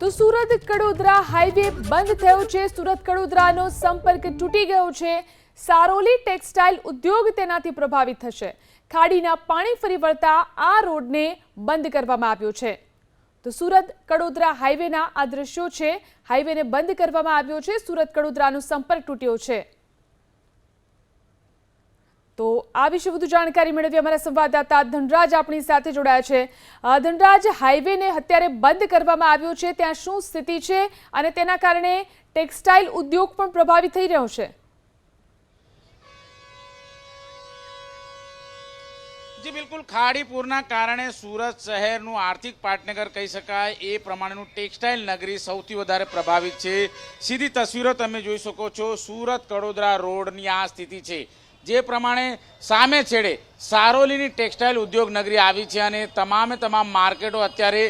તો સુરત કડોદરા હાઈવે બંધ થયો છે. સુરત કડોદરાનો સંપર્ક તૂટી ગયો છે. સારોલી ટેક્સટાઇલ ઉદ્યોગ તેનાથી પ્રભાવિત થશે. ખાડીના પાણી ફરી વળતા આ રોડને બંધ કરવામાં આવ્યો છે. તો સુરત કડોદરા હાઈવેના આ દ્રશ્યો છે. હાઈવેને બંધ કરવામાં આવ્યો છે. સુરત કડોદરાનો સંપર્ક તૂટ્યો છે. તો આ વિશે વધુ જાણકારી મેળવી અમારા સંવાદદાતા ધનરાજ આપણી સાથે જોડાયા છે. ધનરાજ, હાઈવેને અત્યારે બંધ કરવામાં આવ્યો છે. ત્યાં શું સ્થિતિ છે અને તેના કારણે ટેક્સટાઇલ ઉદ્યોગ પણ પ્રભાવિત થઈ રહ્યો છે? જી, બિલકુલ. ખાડીપુરના કારણે સુરત શહેરનું આર્થિક પાટનગર કહી શકાય, એ પ્રમાણેનું ટેક્સટાઇલ નગરી સૌથી વધારે પ્રભાવિત છે. સીધી તસવીરો તમે જોઈ શકો છો. સુરત કડોદરા રોડની આ સ્થિતિ છે. જે પ્રમાણે સામે છેડે સારોલીની ટેક્સટાઇલ ઉદ્યોગ નગરી આવી છે અને તમામે તમામ માર્કેટો અત્યારે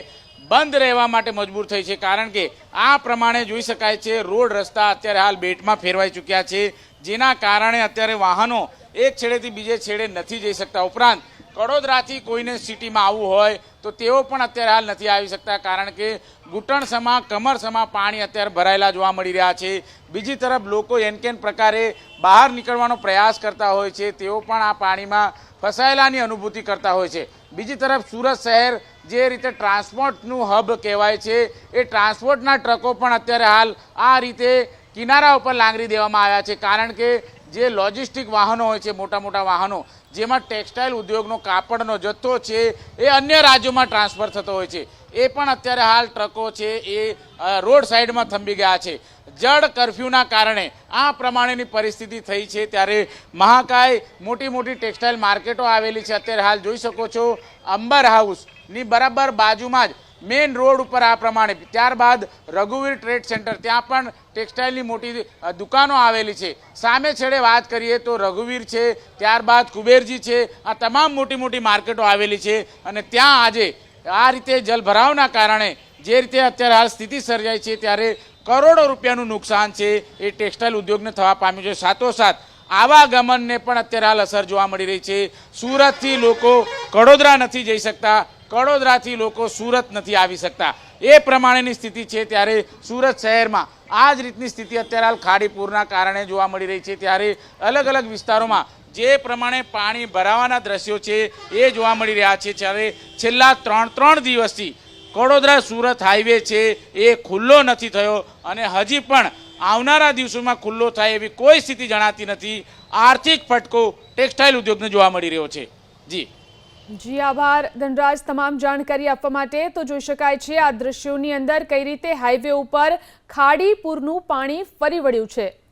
બંધ રહેવા માટે મજબૂર થઈ છે. કારણ કે આ પ્રમાણે જોઈ શકાય છે, રોડ રસ્તા અત્યારે હાલ બેટમાં ફેરવાઈ ચૂક્યા છે, જેના કારણે અત્યારે વાહનો એક છેડેથી બીજે છેડે નથી જઈ શકતા. ઉપરાંત કડોદરાથી કોઈને સિટીમાં આવવું હોય તો તેઓ પણ અત્યારે હાલ નથી આવી શકતા, કારણ કે ઘૂંટણસમાં કમરસમાં પાણી અત્યારે ભરાયેલા જોવા મળી રહ્યા છે. બીજી તરફ લોકો એનકેન પ્રકારે બહાર નીકળવાનો પ્રયાસ કરતા હોય છે. તેઓ પણ આ પાણીમાં ફસાયેલાની અનુભૂતિ કરતા હોય છે. બીજી તરફ સુરત શહેર જે રીતે ટ્રાન્સપોર્ટનું હબ કહેવાય છે, એ ટ્રાન્સપોર્ટના ટ્રકો પણ અત્યારે હાલ આ રીતે કિનારા ઉપર લાંગરી દેવામાં આવ્યા છે. કારણ કે જે લોજિસ્ટિક વાહનો હોય છે, મોટા મોટા વાહનો, જેમાં ટેક્સટાઇલ ઉદ્યોગનો કાપડનો જથ્થો છે, એ અન્ય રાજ્યોમાં ટ્રાન્સફર થતો હોય છે. એ પણ અત્યારે હાલ ટ્રકો છે, એ રોડ સાઈડમાં થંભી ગયા છે. જળ કર્ફ્યુના કારણે આ પ્રમાણેની પરિસ્થિતિ થઈ છે. ત્યારે મહાકાય મોટી મોટી ટેક્સટાઇલ માર્કેટો આવેલી છે. અત્યારે હાલ જોઈ શકો છો, અંબર હાઉસની બરાબર બાજુમાં જ મેઇન રોડ ઉપર આ પ્રમાણે. ત્યારબાદ રઘુવીર ટ્રેડ સેન્ટર, ત્યાં પણ ટેક્સટાઇલની મોટી દુકાનો આવેલી છે. સામે છેડે વાત કરીએ તો રઘુવીર છે, ત્યારબાદ કુબેરજી છે, આ તમામ મોટી મોટી માર્કેટો આવેલી છે અને ત્યાં આજે આ રીતે જલભરાવના કારણે જે રીતે અત્યારે હાલ સ્થિતિ સર્જાઈ છે, ત્યારે કરોડો રૂપિયાનું નુકસાન છે એ ટેક્સટાઇલ ઉદ્યોગને થવા પામ્યું છે. સાથોસાથ આવાગમનને પણ અત્યારે હાલ અસર જોવા મળી રહી છે. સુરતથી લોકો કડોદરા નથી જઈ શકતા. કડોદરાથી લોકો સુરત નથી આવી શકતા. એ પ્રમાણેની સ્થિતિ છે ત્યારે સુરત શહેરમાં. આ જ રીતની સ્થિતિ અત્યારે હાલ ખાડીપુરના કારણે જોવા મળી રહી છે. ત્યારે અલગ અલગ વિસ્તારોમાં જે પ્રમાણે પાણી ભરાવાના દ્રશ્યો છે એ જોવા મળી રહ્યા છે. જ્યારે છેલ્લા ત્રણ ત્રણ દિવસથી કડોદરા સુરત હાઈવે છે એ ખુલ્લો નથી થયો અને હજી પણ આવનારા દિવસોમાં ખુલ્લો થાય એવી કોઈ સ્થિતિ જણાતી નથી. આર્થિક ફટકો ટેક્સટાઇલ ઉદ્યોગને જોવા મળી રહ્યો છે. જી. જી આભાર. ધનરાજ, તમામ જાણકારી આપવા માટે તો જોઈ શકાય છે આ દ્રશ્યોની અંદર કઈ રીતે હાઈવે ઉપર ખાડી પૂરનું પાણી ફરી વળ્યું છે.